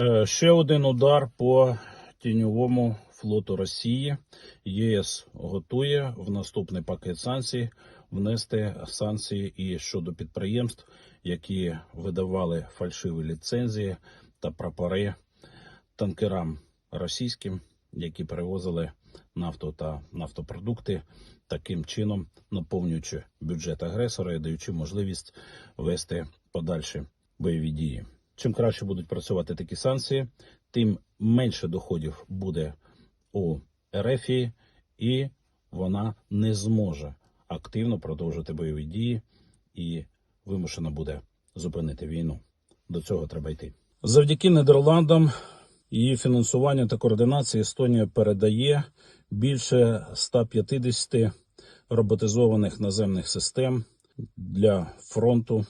Е, Ще один удар по тіньовому флоту Росії. ЄС готує в наступний пакет санкцій внести санкції і щодо підприємств, які видавали фальшиві ліцензії та прапори танкерам російським, які перевозили нафту та нафтопродукти, таким чином наповнюючи бюджет агресора і даючи можливість вести подальші бойові дії. Чим краще будуть працювати такі санкції, тим менше доходів буде у Ерефії, і вона не зможе активно продовжити бойові дії і вимушена буде зупинити війну. До цього треба йти. Завдяки Нідерландам її фінансування та координації Естонія передає більше 150 роботизованих наземних систем для фронту.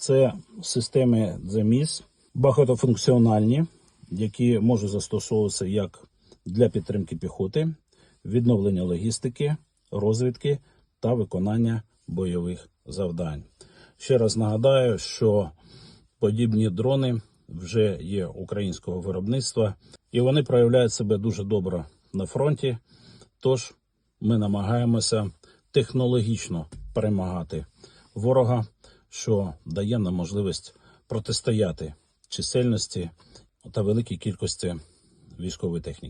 Це системи ЗЕМІС, багатофункціональні, які можуть застосовуватися як для підтримки піхоти, відновлення логістики, розвідки та виконання бойових завдань. Ще раз нагадаю, що подібні дрони вже є українського виробництва, і вони проявляють себе дуже добре на фронті. Тож ми намагаємося технологічно перемагати ворога, що дає нам можливість протистояти чисельності та великій кількості військової техніки.